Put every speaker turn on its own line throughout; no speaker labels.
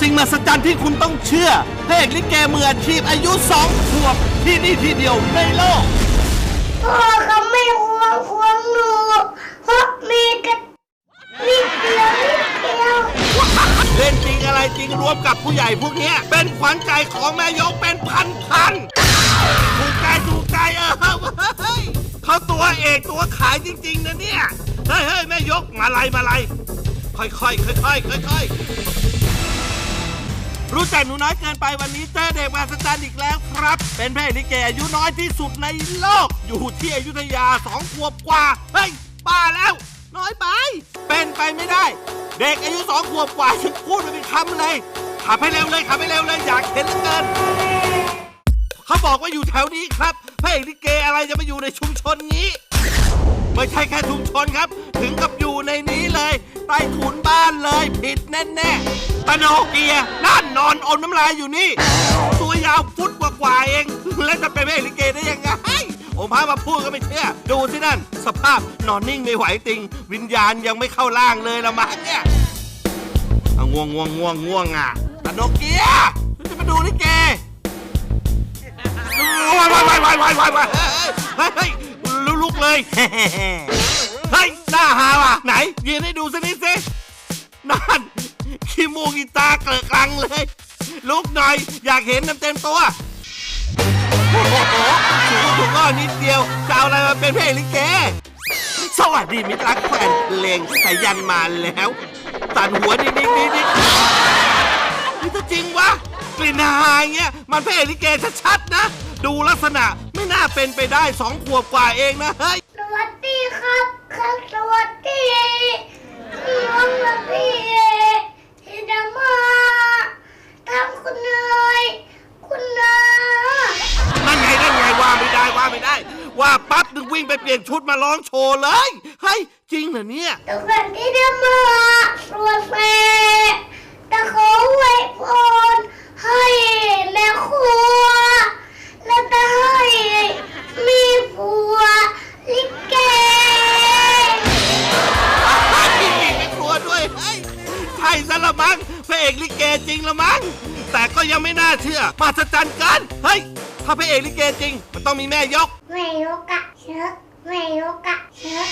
สิ่งมหัศจรรย์ที่คุณต้องเชื่อพระเอกลิเกมืออาชีพอายุสองขวบที่นี่ที่เดียวในโลก
พ่อเขาไม่ห่วงห่วงหนูเพราะมีกันนิดเดียวนิดเดียว
เล่นจริงอะไรจริงรวมกับผู้ใหญ่พวกเนี้ย เป็นขวัญใจของแม่ยกเป็นพันพันๆถูกใจถูกใจเออเฮ้ยเขาตัวเอกตัวขายจริง ๆนะเนี่ย เฮ้ยเฮ้ยแม่ยกมาลายมาลายค่อยๆค่อยๆค่อยๆ รู้จักหนูน้อยเกินไปวันนี้เจอเด็กมาสจันอีกแล้วครับ เป็นพระเอกลิเกอายุน้อยที่สุดในโลก อยู่ที่อยุธยาสองขวบกว่า เฮ้ยป้าแล้ว น้อยไป เป็นไปไม่ได้ เด็กอายุสองขวบกว่าฉันพูดไม่เป็นคำเลยขับให้เร็วเลยขับให้เร็วเลยอยากเห็นเหลือเกินเขาบอกว่าอยู่แถวนี้ครับพระเอกลิเกอะไรจะมาอยู่ในชุมชนนี้ ไม่ใช่แค่ชุมชนครับ ถึงกับอยู่ในนี้เลยใต้ถุนบ้านเลยผิดแน่ๆปาโนเกียนั่นนอนอมน้ำลายอยู่นี่ ตัวยาวฟุตกว่าๆเอง แล้วจะเป็นพระเอกลิเกได้ยังไงผมพามาพูดก็ไม่เชื่อ ดูสินั่น สภาพนอนนิ่งไม่ไหวติง วิญญาณยังไม่เข้าร่างเลยละมั้งเนี่ยง่วงง่วงง่วงง่วงอะปาโนเกียจะมาดูลิเกวายวายวายวายวายวายวายเฮ้ยเฮ้ย ลุกเลย เฮ้ยหน้าหาว่ะ ไหนยืนให้ดูสักนิดสินั่นขี้มูกกีตาเกลือกลังเลย ลุกหน่อย อยากเห็นเต็มๆตัวโอ้โหถูกก็นิดเดียวจะเอาอะไรมาเป็นเพลงลิเกสวัสดีมิตรรักแฟนเพลงสายันมาแล้วตันหัวนิดนิดนิดนิดนี่ถ้าจริงวะกลิ่นหายเงี้ย มันเพระเอกลิเกชัดๆนะ ดูลักษณะไม่น่าเป็นไปได้สองขวบกว่าเองนะเฮ้ย
สวัสดีครับครับสวัสดีน้องละพี่ที่จะมาทำคุณเนยคุณนา
นั่นไงนั่นไงว่าไม่ได้ว่าไม่ได้ ว่าปั๊บนึงวิ่งไปเปลี่ยนชุดมาร้องโชว์เลยเฮ้ยจริงเหรอเนี่ย
ทุกคนที่จะมาสวด
ยังไม่น่าเชื่อมหัศจรรย์กันเฮ้ยถ้าพระเอกลิเกจริง มันต้องมีแม่ยก
ไม่ยกอะเชิกไม่ยกอะเชิก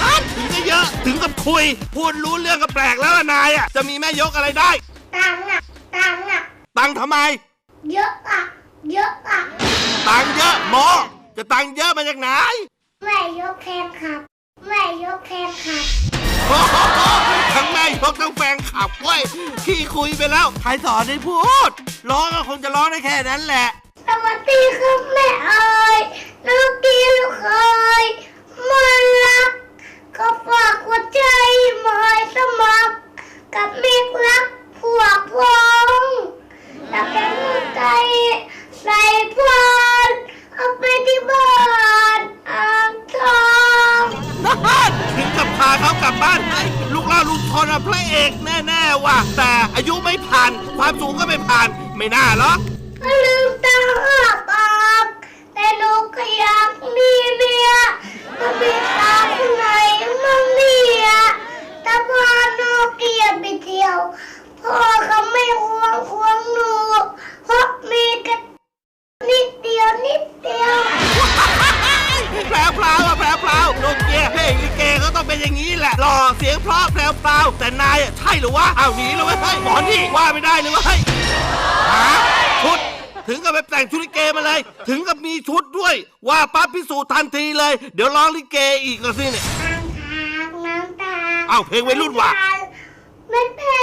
นั่นถึงจะเยอะถึงกับคุย พูดรู้เรื่องก็แปลกแล้วล่ะนายอะจะมีแม่ยกอะไรได้
ตังค์อะตังค์อะ
ตังค์ทำไม
เยอะอะเยอะอะ
ตังค์เยอะโมจะตังค์เยอะมาจากไหน
ไม่ยกแคนครับไม่ยกแคนครับ
โอ้โหทั้งแม่ยกทั้งแฟนขับเว้ยขี้คุยไปแล้วใครสอนให้พูด ร้องก็คงจะร้องได้แค่นั้นแหละ
สวัสดีครับแม่เอ๋ยลูกดีลูกเคยมันรัก ก็ฝากหัวใจหมายสมัคร กับเมฆรักพวพ้องแล้วแกหัวใจใส่พานเอาไปที่บ้านอ่างทอง
ถึงกับพาเขากลับบ้านให้ลูกเล่าลูกชนอะพระเอกแน่ๆว่ะแต่อายุไม่ผ่านความสูงก็ไม่ผ่านไม่น่าหรอก
ก็ลืมตาอ้าปากแต่หนูก็อยากมีเมียก็มีตาข้างในมั่งเนี่ยแต่พาโนเกียไปเที่ยวพ่อเขาไม่ห่วงห่วงหนูเพราะมีกันนิดเดียวนิดเดียว
แพรวพราวอะแพรวพราวโนเกียเพลงลิเกเขาต้องเป็นอย่างนี้แหละหล่อเสียงเพราะแพรวพราวแต่นายอะใช่หรือวะอ้าวหนีเลยเว้ยเฮ้ยหมอนี่ว่าไม่ได้เลยเว้ยหาชุดถึงกับไปแต่งชุดลิเกมาเลย ถึงกับมีชุดด้วย ว่าปั๊บพิสูจน์ทันทีเลย เดี๋ยวร้องลิเกอีกแล้วสิเนี่ย
น้ำตาน้ำตา
อ้าวเพลงวัยรุ่นว่ะ
มันแพ้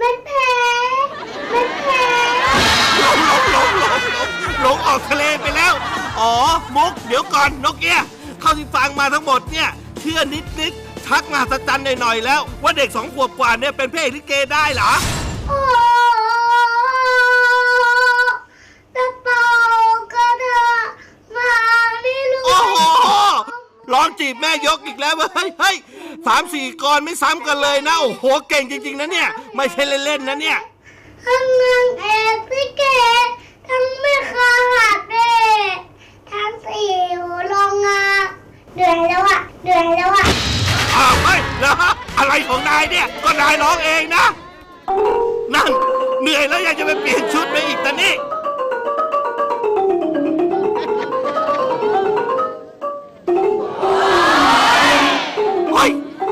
มันแพ้มันแพ้
หลงหลงออกทะเลไปแล้ว อ๋อ มุก เดี๋ยวก่อนนกเกียเท่าที่ฟังมาทั้งหมดเนี่ย เชื่อนิดนิดๆชักมหัศจรรย์หน่อยๆแล้ว ว่าเด็กสองขวบกว่าเนี่ยเป็นเพลงลิเกได้เหรอ
โอ้ตะเปาก็เธอมาไม่รู้
โอ้โหร้องจีบแม่ยกอีกแล้วเว้ยเฮ้ยเฮ้ยสามสี่กรไม่ซ้ำกันเลยนะโอ้โหเก่งจริง ๆ นะเนี่ย ไม่ใช่เล่น ๆ นะเนี่ย
ทั้งนางเอกลิเกายเห
รออะไรของนายเนี่ยก็นายร้องเองนะ นั่น เหนื่อยแล้วยังจะไปเปลี่ยนชุดไปอีกตอนนี้เฮ้ย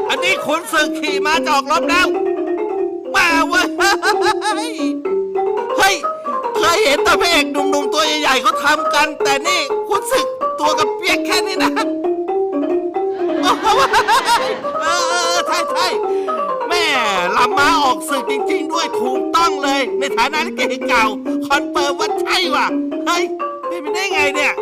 อันนี้ขนศึกขี่มาจออกรบแล้วมาเว้ยเฮ้ยเคยเห็นแต่พระเอกหนุ่มๆตัวใหญ่ๆเขาทำกัน แต่นี่ขนศึกตัวกับเปียกแค่นี้นะ โอ้โหใช่ใช่ ลำม้าออกศึกจริง ๆ ด้วยถูกต้องเลย ในฐานะลิเกเก่าคอนเฟิร์มว่าใช่ว่ะ เฮ้ยเป็นไปได้ไงเนี่ย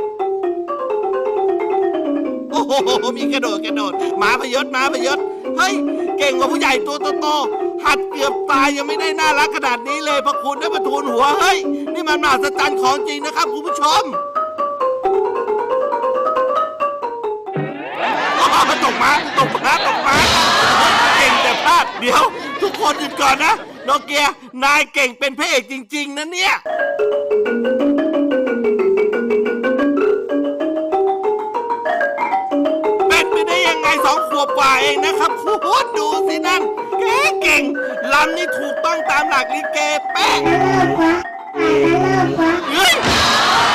โอ้โห มีกระโดดกระโดดหมาพยศหมาพยศ เฮ้ย เก่งกว่าผู้ใหญ่ตัวโตๆหัดเกือบตายยังไม่ได้น่ารักขนาดนี้เลยพระคุณได้มาทูลหัว เฮ้ย นี่มันมหัศจรรย์ของจริงนะครับคุณผู้ชมตกมาตกมาตกมา เก่งแต่พลาดเดี๋ยว ทุกคนหยุดก่อนนะโนเกีย นายเก่งเป็นพระเอกจริง ๆ นะเนี่ย เป็นไปได้ยังไงสองขวบกว่าเองนะครับคุณดูสินั่นเก่งเก่งลำนี่ถูกต้องตามหลักลิเกเป๊ะ
เฮ้
ย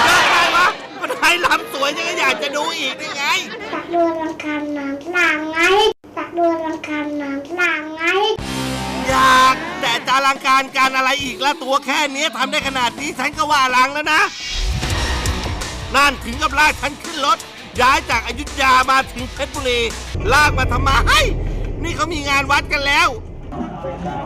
เลิกได้วะมันให้ลำสวยยังอยากจะดูอีกได้ไง
ตักดูรังคาญนานลางไงตักดูรังคาญนา
จะอลังการการอะไรอีกละตัวแค่เนี้ยทำได้ขนาดนี้ฉันก็ว่าอลังแล้วนะ นั่นถึงกับลากฉันขึ้นรถ ย้ายจากอายุทยามาถึงเพชรบุรี ลากมาทำไมนี่เขามีงานวัดกันแล้ว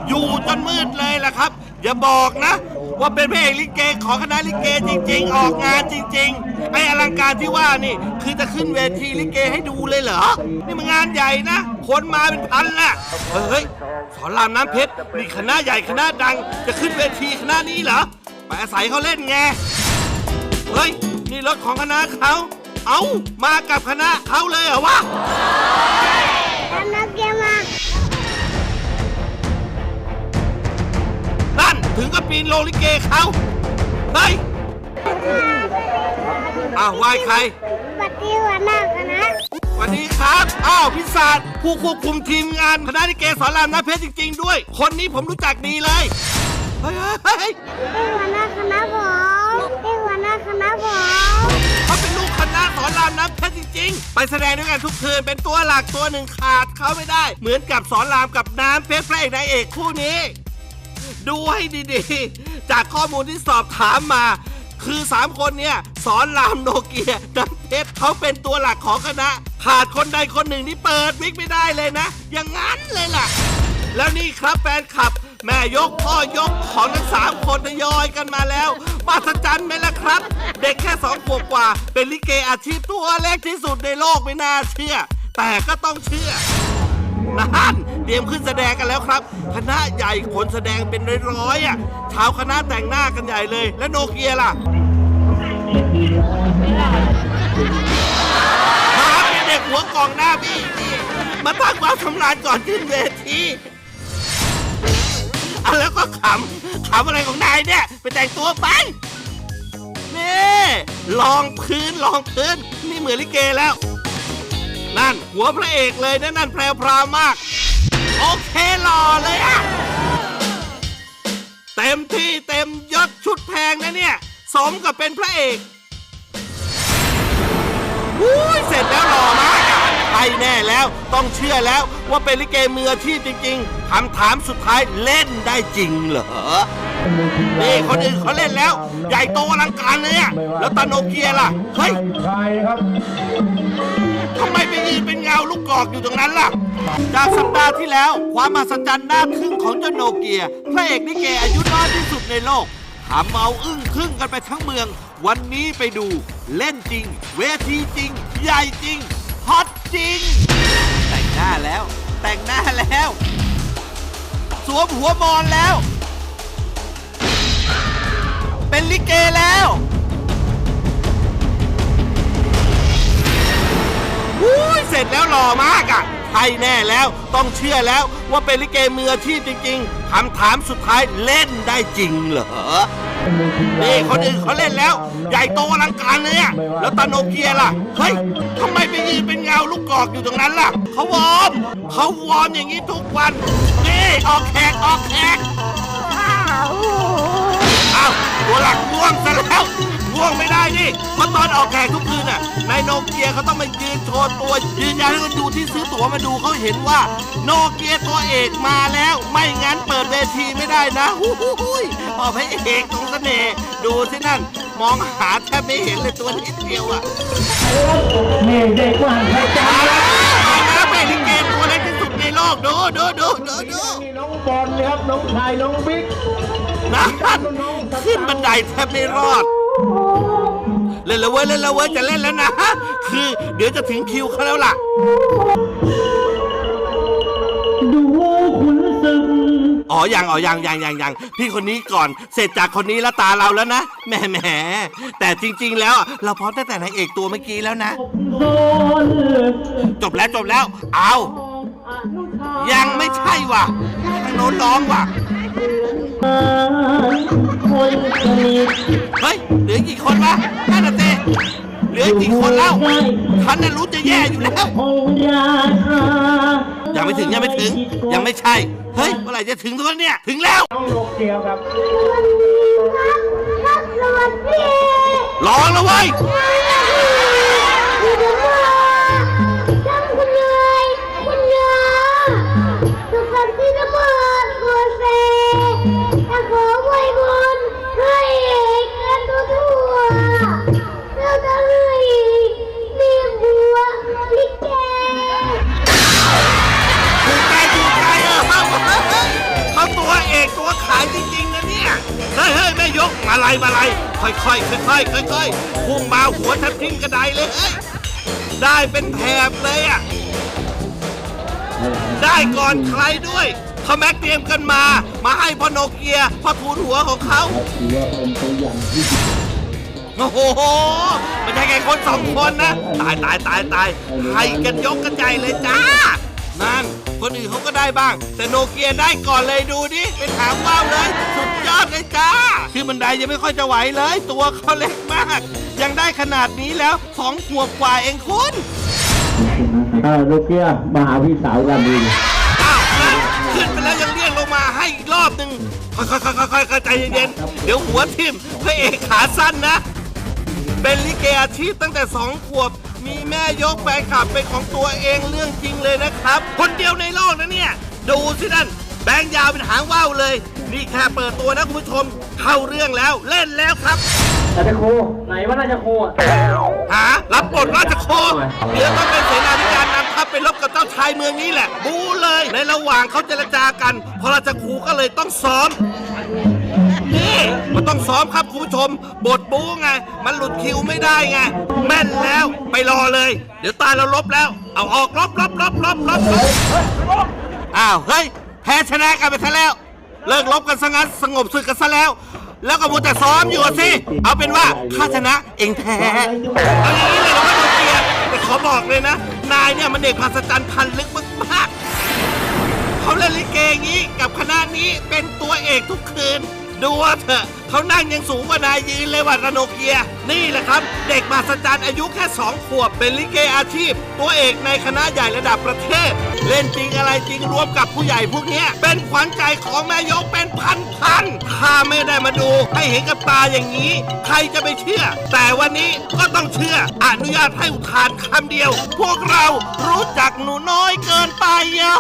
อยู่จนมืดเลยล่ะครับ อย่าบอกนะ ว่าเป็นพระเอกลิเกของคณะลิเกจริง ๆ ออกงานจริง ๆ ไออลังการที่ว่านี่ คือจะขึ้นเวทีลิเกให้ดูเลยเหรอ นี่มันงานใหญ่นะ คนมาเป็นพันละเฮ้ย สอนรามน้ำเพชรนี่คณะใหญ่คณะดัง จะขึ้นเวทีคณะนี้เหรอไปอาศัยเขาเล่นไงเฮ้ยนี่รถของคณะเขาเอามากับคณะเขาเลยเหรอวะ
ทำนักเกียร์มา
นั่นถึงกับปีนโลลิเกเขาเฮ้ยอ้าวไหวายใคร
ปฏิวัติหน้าคณะ
สวัสดีครับ อ้าวพิศาจผู้ควบคุมทีมงานคณะลิเกสอนรามน้ำเพชรจริง ๆ ด้วย คนนี้ผมรู้จักดีเลย เฮ้ยเฮ้ยเฮ้ย
ที่หัวหน้าคณะผมที่หัวหน้าคณะผม
เขาเป็นลูกคณะสอนรามน้ำเพชรจริง ๆ ไปแสดงด้วยกันทุกคืน เป็นตัวหลักตัวหนึ่งขาดเขาไม่ได้ เหมือนกับสอนรามกับน้ำเพชรพระเอกนางเอกคู่นี้ ดูให้ดีๆ จากข้อมูลที่สอบถามมาคือ 3 คนเนี่ยสอนรามโนเกียน้ำเพชรเขาเป็นตัวหลักของคณะ ขาดคนใดคนหนึ่งที่เปิดวิกไม่ได้เลยนะ อย่างนั้นเลยล่ะ แล้วนี่ครับแฟนคลับ แม่ยกพ่อยกของทั้งสามคนทยอยกันมาแล้วมาสจันไหมล่ะครับ เด็กแค่สองขวบกว่า เป็นลิเกอาชีพตัวเล็กที่สุดในโลกไม่น่าเชื่อ แต่ก็ต้องเชื่อนั่นเตรียมขึ้นแสดงกันแล้วครับ คณะใหญ่คนแสดงเป็นร้อยๆอะชาวคณะแต่งหน้ากันใหญ่เลย และโนเกียล่ะ หัวกองหน้าพี่นี่มาตั้งความชำนาญก่อนขึ้นเวทีอะแล้วก็ขำขำอะไรของนายเนี่ย ไปแต่งตัวไปนี่ลองพื้นลองพื้น นี่เหมือนลิเกแล้ว นั่นหัวพระเอกเลยนะนั่นแพรวพราวมาก โอเคหล่อเลยอะเต็มที่เต็มยศชุดแพงนะเนี่ย สมกับเป็นพระเอกอุ้ยเสร็จแล้วหล่อมาก แน่แล้ว ต้องเชื่อแล้วว่าเป็นลิเกมืออาชีพจริงๆคำถามสุดท้ายเล่นได้จริงเหรอนี่คนอื่นเขาเล่นแล้ว ใหญ่โตอลังการเลยอะแล้วตาโนเกียล่ะ เฮ้ย
ใครครับ
ทำไมไปยืนเป็นเงาลูกกอกอยู่ตรงนั้นล่ะ จากสัปดาห์ที่แล้ว ความมหัศจรรย์น่าทึ่งของเจ้าโนเกียพระเอกนิเกอายุน้อยที่สุดในโลกทำเอาอึ้งทึ่งกันไปทั้งเมือง วันนี้ไปดู เล่นจริง เวทีจริง ใหญ่จริง ฮอตจริง แต่งหน้าแล้ว แต่งหน้าแล้ว สวมหัวมอนแล้ว เป็นลิเกแล้วอุ้ยเสร็จแล้วหล่อมากอะ ใช่แน่แล้วต้องเชื่อแล้วว่าเป็นลิเกมืออาชีพจริงๆคำถามสุดท้ายเล่นได้จริงเหรอนี่คนอื่นเขาเล่นแล้ว ใหญ่โตอลังการเลยอะแล้วตาโนเกียล่ะ เฮ้ยทำไมไปยืนเป็นเงาลูกกอกอยู่ตรงนั้นล่ะ เขาวอร์มเขาวอร์มอย่างนี้ทุกวัน นี่ออกแขกออกแขก
อ้าว
หลักง่วงซะแล้วง่วงไม่ได้นี่เพราะตอนออกแขกทุกคืน น่ะนายโนเกียเขาต้องมายืนโชว์ตัวยืนยันให้คนดูที่ซื้อตั๋วมาดูเขาเห็นว่า โนเกียตัวเอกมาแล้ว ไม่งั้นเปิดเวทีไม่ได้นะหูหูหุยพอพระเอกตรงเสน่ห์ดูสินั่น มองหาแทบไม่เห็นเลยตัวนิดเดียวอะ
นี่เด็กว่างพระเจ้า
มาแล้วมาแล้วเป็นลิเกตัวเล็กที่สุดในโลกดูดูดูดูดู
นี่น้องบอลครับน้องชายน้องบิ๊ก
นั่นขึ้นบันไดแทบไม่รอด เล่นแล้วเว้ยเล่นแล้วเว้ยจะเล่นแล้วนะ คือ เดี๋ยวจะถึงคิวเขาแล้วล่ะ
ดูขุนศึก
อ๋อยังอ๋อยังยังยังยังพี่คนนี้ก่อน เสร็จจากคนนี้แล้วตาเราแล้วนะแหมแหมแต่จริง ๆ แล้วเราพร้อมตั้งแต่นางเอกตัวเมื่อกี้แล้วนะ
โซน
จบแล้วจบแล้ว เอายังไม่ใช่ว่ะทางโน้นร้องว่ะ
คนสนิท
เฮ้ย เหลือกี่คนวะนั่นน่ะเต้เหลือกี่คนแล้วฉันน่ะรู้จะแย่อยู่แล้ว
องค์ราชา
ยังไม่ถึงยังไม่ถึง ยังไม่ใช่ เฮ้ย เมื่อไหร่จะถึงตัวเนี่ย ถึงแล้ว
น้องโลเกียวครับ
ครับครับสวัสดี
รอแล้วเว้ย
ลั
ยมาลัยค่อยๆค่อยๆค่อยๆพุ่งมาหัวทับทิ้งกระไดเลยเฮ้ยได้เป็นแถบเลยอะได้ก่อนใครด้วยเขาแม็กเตรียมกันมา มาให้พ่อโนเกียพ่อทูลหัวของเขา
ถือว่าเป็นตัวอย่างที่
โอ้โหไม่ใช่แค่คนสองคนนะ ตายตายตายตายให้กันยกกันใหญ่เลยจ้า นั่น คนอื่นเขาก็ได้บ้าง แต่โนเกียได้ก่อนเลยดูดิเป็นหางว่าวเลย สุดยอดเลยจ้าคือบันไดยังไม่ค่อยจะไหวเลย ตัวเขาเล็กมาก ยังได้ขนาดนี้แล้วสองขวบกว่าเองคุณ
เออโลเกียมาหาพี่สาวกันดี
อ้าวนั่นขึ้นไปแล้วยังเรียกลงมาให้อีกรอบหนึ่งค่อยๆค่อยๆค่อยๆใจเย็นๆเดี๋ยวหัวทิ่มพระเอกขาสั้นนะ เป็นลิเกอาชีพตั้งแต่สองขวบมีแม่ยกแฟนคลับเป็นของตัวเองเรื่องจริง เลยนะครับ คนเดียวในโลกนะเนี่ย ดูสินั่น แบงค์ยาวเป็นหางว่าวเลย นี่แค่เปิดตัวนะคุณผู้ชม เข้าเรื่องแล้วเล่นแล้วครับ
ราชโคไหนว่าราชโคอะ
หารับบทราชโคเดี๋ยวก็เป็นเสนาธิการนำทัพไปรบกับเจ้าชายเมืองนี้แหละ บูเลย ในระหว่างเขาเจรจากันพอราชครูก็เลยต้องซ้อม นี่ มันต้องซ้อมครับคุณผู้ชม บทบู๊ไง มันหลุดคิวไม่ได้ไง แม่นแล้วไปรอเลย เดี๋ยวตาเราลบแล้ว เอาออกลบลบลบลบลบลบอ้าวเฮ้ยแพ้ชนะกันไปซะแล้ว เลิกลบกันซะงั้นสงบศึกกันซะแล้ว แล้วก็มัวแต่ซ้อมอยู่อะสิ เอาเป็นว่าข้าชนะเองแพ้เอาอย่างนี้เลยเหรอว่าโดนเกลียร์แต่ขอบอกเลยนะ นายเนี่ยมันเด็กมหัศจรรย์พันลึกมากๆเขาเล่นลิเกอย่างนี้กับคณะนี้เป็นตัวเอกทุกคืน ดูว่าเถอะเขานั่งยังสูงกว่านายยืนเลยว่ะระโนเกีย นี่แหละครับ เด็กมหัศจรรย์อายุแค่สองขวบ เป็นลิเกอาชีพ ตัวเอกในคณะใหญ่ระดับประเทศ เล่นจริงอะไรจริงรวมกับผู้ใหญ่พวกนี้เป็นขวัญใจของแม่ยกเป็นพันพันๆถ้าไม่ได้มาดู ให้เห็นกับตาอย่างนี้ ใครจะไปเชื่อ แต่วันนี้ก็ต้องเชื่อ อนุญาตให้อุทานคำเดียว พวกเรารู้จักหนูน้อยเกินไปอะ